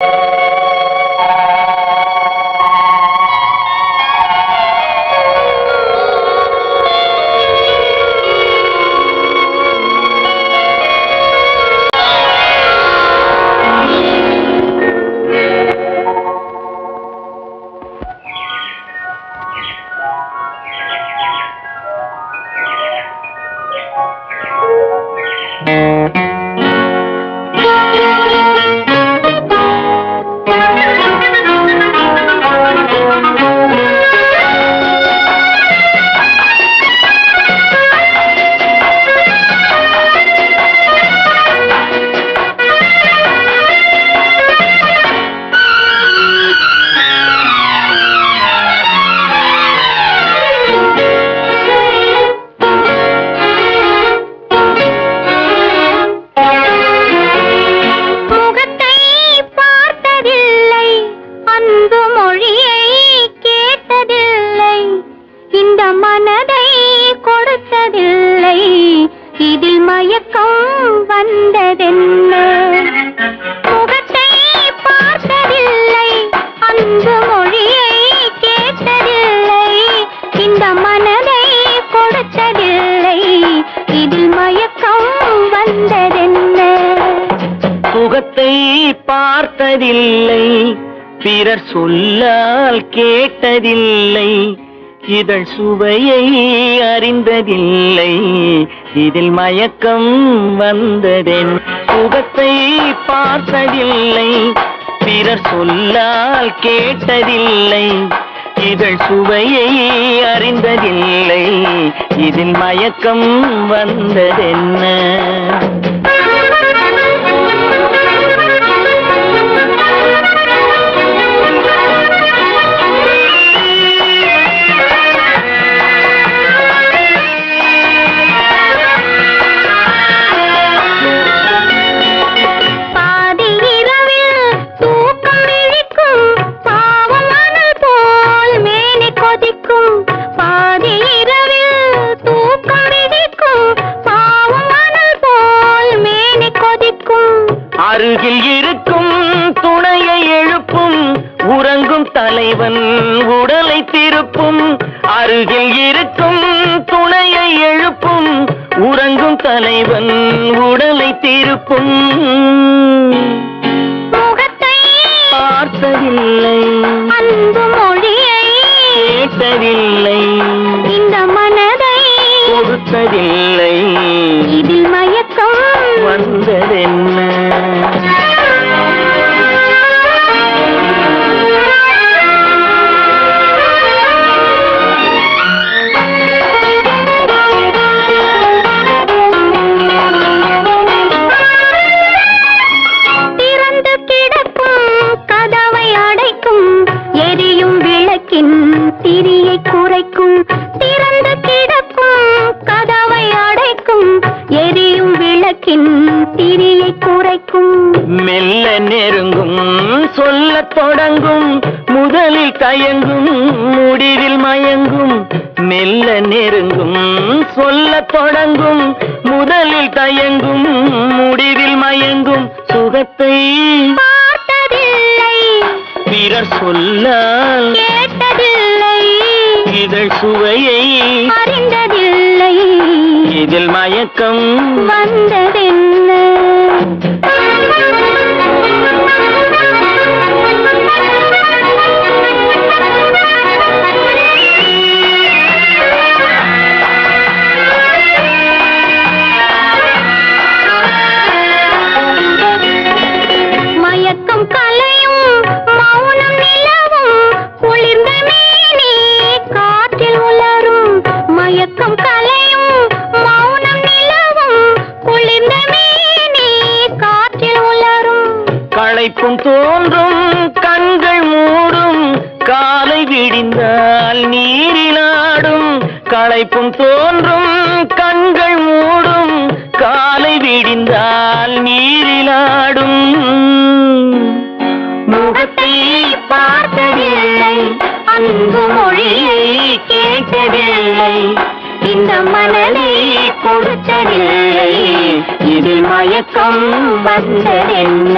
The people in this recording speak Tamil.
முகத்தை மனதை கொடுத்ததில்லை. இதில் மயக்கம் வந்ததென்ன? முகத்தை பார்த்ததில்லை. அன்பு மொழியை கேட்டதில்லை. இந்த மனதை கொடுத்ததில்லை. இதில் மயக்கம் வந்ததென்ன? முகத்தை பார்த்ததில்லை. பிறர் சொல்லால் கேட்டதில்லை. இதழ் சுவையை அறிந்ததில்லை. இதில் மயக்கம் வந்ததென் சுகத்தை பார்த்ததில்லை. பிறர் சொல்லால் கேட்டதில்லை. இதழ் சுவையை அறிந்ததில்லை. இதில் மயக்கம் வந்ததென்ன? அருகில் இருக்கும் துணையை எழுப்பும் உறங்கும் தலைவன் உடலை திருப்பும். அருகில் இருக்கும் துணையை எழுப்பும் உறங்கும் தலைவன் உடலை திருப்பும். பார்த்ததில்லை. அன்பு மொழியை கேட்டதில்லை. இந்த மனதை கொடுத்ததில்லை. திரியை குறைக்கும் திறந்து கிடக்கும். கதவை அடைக்கும். எரியும் விளக்கின் திரியை குறைக்கும். மெல்ல நெருங்கும். சொல்லத் தொடங்கும். முதலில் தயங்கும். முடிவில் மயங்கும். மெல்ல நெருங்கும். சொல்லத் தொடங்கும். முதலில் தயங்கும். முடிவில் மயங்கும். சுகத்தை பார்த்ததில்லை. பிறர் கேட்டதில்லை இதழ் சுவையை அறிந்ததில்லை. இதில் மயக்கம் வந்ததென்ன விடிந்தால் நீரிலாடும் களைப்பும் தோன்றும் கண்கள் மூடும் காலை விடிந்தால் நீரிலாடும். முகத்தை பார்த்ததில்லை அன்பு மொழியை கேட்டதில்லை இந்த மனதை கொடுத்ததில்லை இதில் மயக்கம் வந்ததென்ன?